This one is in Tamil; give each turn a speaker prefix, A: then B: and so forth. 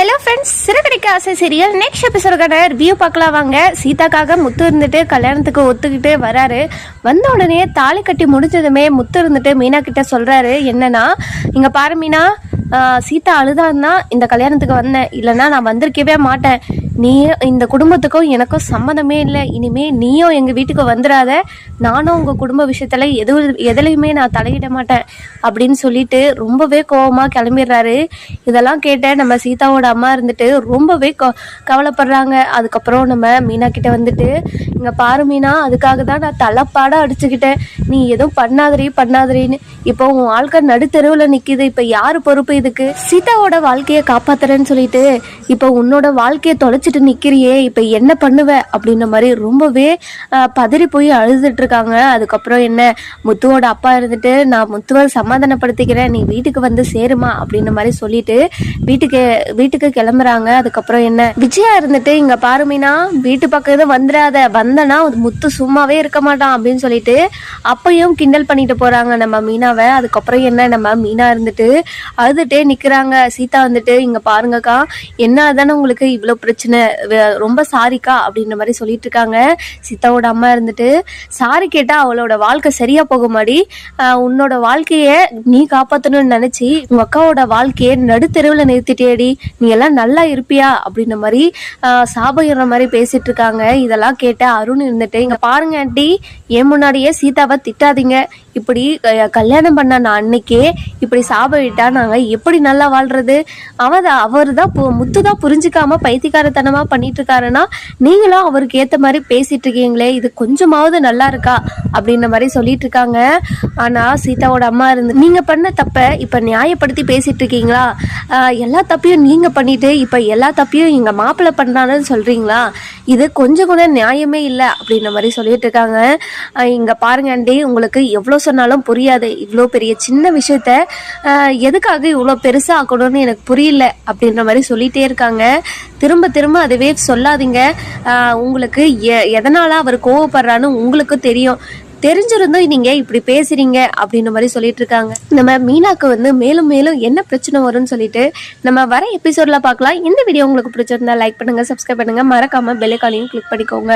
A: ஹலோ ஃப்ரெண்ட்ஸ் சிறுகடிக்க ஆசை சீரியல் நெக்ஸ்ட் எபிசோடுக்கான ரிவ்யூ பார்க்கலாம் வாங்க. சீதாக்காக முத்து இருந்துட்டு கல்யாணத்துக்கு ஒத்துக்கிட்டு வராரு. வந்த உடனே தாலி கட்டி முடிஞ்சதுமே முத்து இருந்துட்டு மீனா கிட்ட சொல்கிறாரு என்னன்னா இங்கே பாரு மீனா சீதா அழுதான்னா இந்த கல்யாணத்துக்கு வந்தேன். இல்லைன்னா நான் வந்திருக்கவே மாட்டேன். நீ இந்த குடும்பத்துக்கும் எனக்கும் சம்மந்தமே இல்லை. இனிமே நீயும் எங்கள் வீட்டுக்கு வந்துடாத. நானும் உங்கள் குடும்ப விஷயத்தில் எது எதுலையுமே நான் தலையிட மாட்டேன் அப்படின்னு சொல்லிட்டு ரொம்பவே கோவமாக கிளம்பிடுறாரு. இதெல்லாம் கேட்ட நம்ம சீதாவோட அம்மா இருந்துட்டு ரொம்பவே கோ கவலைப்படுறாங்க. அதுக்கப்புறம் நம்ம மீனா கிட்ட வந்துட்டு இங்கே பாரு மீனா அதுக்காக தான் நான் தலைப்பாடாக அடிச்சுக்கிட்டேன். நீ எதுவும் பண்ணாதரி பண்ணாதரின்னு இப்போ உன் வாழ்க்கை நடுத்தெருவில் நிற்கிது இப்போ யார் பொறுப்பு இதுக்கு? சீதாவோட வாழ்க்கையை காப்பாத்துறேன்னு சொல்லிட்டு இப்போ உன்னோட வாழ்க்கையை தொலைச்சி தொலைச்சிட்டு நிற்கிறியே இப்போ என்ன பண்ணுவ? அப்படின்ற மாதிரி ரொம்பவே பதறி போய் அழுதுட்டு இருக்காங்க. அதுக்கப்புறம் என்ன முத்துவோட அப்பா இருந்துட்டு நான் முத்துவை சமாதானப்படுத்திக்கிறேன். நீ வீட்டுக்கு வந்து சேருமா? அப்படின்ற மாதிரி சொல்லிட்டு வீட்டுக்கு வீட்டுக்கு கிளம்புறாங்க. அதுக்கப்புறம் என்ன விஜயா இருந்துட்டு இங்க பாரு மீனா வீட்டு பக்கம் எதுவும் வந்துடாத. வந்தனா முத்து சும்மாவே இருக்க மாட்டான். அப்படின்னு சொல்லிட்டு அப்பையும் கிண்டல் பண்ணிட்டு போறாங்க நம்ம மீனாவை. அதுக்கப்புறம் என்ன நம்ம மீனா இருந்துட்டு அழுதுட்டே நிக்கிறாங்க. சீதா வந்துட்டு இங்க பாருங்கக்கா என்ன தானே உங்களுக்கு இவ்வளோ பிரச்சனை? ரொம்ப சாரிக்கா அப்படின்ற மாதிரி சொல்லிட்டு இருக்காங்க சித்தாவோட அம்மா இருந்துட்டு சாரி கேட்டா அவளோட வாழ்க்கை சரியா போகுமாடி? உன்னோட வாழ்க்கைய நீ காப்பாத்தணும்னு நினைச்சு உங்க அக்காவோட வாழ்க்கையை நடுத்தெருவில் நிறுத்திட்டேடி நீ எல்லாம் நல்லா இருப்பியா? அப்படின்ற மாதிரி சாபகிற மாதிரி பேசிட்டு இருக்காங்க இதெல்லாம் கேட்ட அருண் இருந்துட்டு இங்க பாருங்க ஆண்டி. என் முன்னாடியே சீதாவை திட்டாதீங்க. இப்படி கல்யாணம் பண்ண நான் அன்னைக்கே இப்படி சாபமிட்டா நாங்கள் எப்படி நல்லா வாழ்றது? அவன் அவர் தான் முத்து தான் புரிஞ்சுக்காம பைத்தியக்காரத்தனமாக பண்ணிட்டு இருக்காருன்னா நீங்களும் அவருக்கு ஏற்ற மாதிரி பேசிட்டு இருக்கீங்களே இது கொஞ்சமாவது நல்லா இருக்கா? அப்படின்ற மாதிரி சொல்லிட்டு இருக்காங்க ஆனால் சீதாவோட அம்மா இருந்து நீங்கள் பண்ண தப்ப இப்போ நியாயப்படுத்தி பேசிட்டு இருக்கீங்களா எல்லா தப்பையும் நீங்கள் பண்ணிட்டு இப்போ எல்லா தப்பையும் எங்கள் மாப்பிள்ளை பண்றான்னு சொல்கிறீங்களா இது கொஞ்சம் கூட நியாயமே இல்லை அப்படின்ற மாதிரி சொல்லிட்டு இருக்காங்க இங்கே பாருங்க உங்களுக்கு எவ்வளோ சொன்னாலும் புரியாது. இவ்வளோ பெரிய சின்ன விஷயத்த எதுக்காக இவ்வளோ பெருசாக ஆக்கணும்னு எனக்கு புரியல அப்படின்ற மாதிரி சொல்லிட்டே இருக்காங்க. திரும்ப திரும்ப அதுவே சொல்லாதீங்க. உங்களுக்கு எ எதனால அவர் கோவப்படுறான்னு உங்களுக்கு தெரியும். தெரிஞ்சிருந்தும் நீங்க இப்படி பேசுறீங்க அப்படின்ற மாதிரி சொல்லிட்டு இருக்காங்க. நம்ம மீனாக்கு வந்து மேலும் மேலும் என்ன பிரச்சனை வரும்னு சொல்லிட்டு நம்ம வர எபிசோட்ல பார்க்கலாம். இந்த வீடியோ உங்களுக்கு பிடிச்சிருந்தா லைக் பண்ணுங்க சப்ஸ்கிரைப் பண்ணுங்க. மறக்காம பெல்லைக்காலையும் கிளிக் பண்ணிக்கோங்க.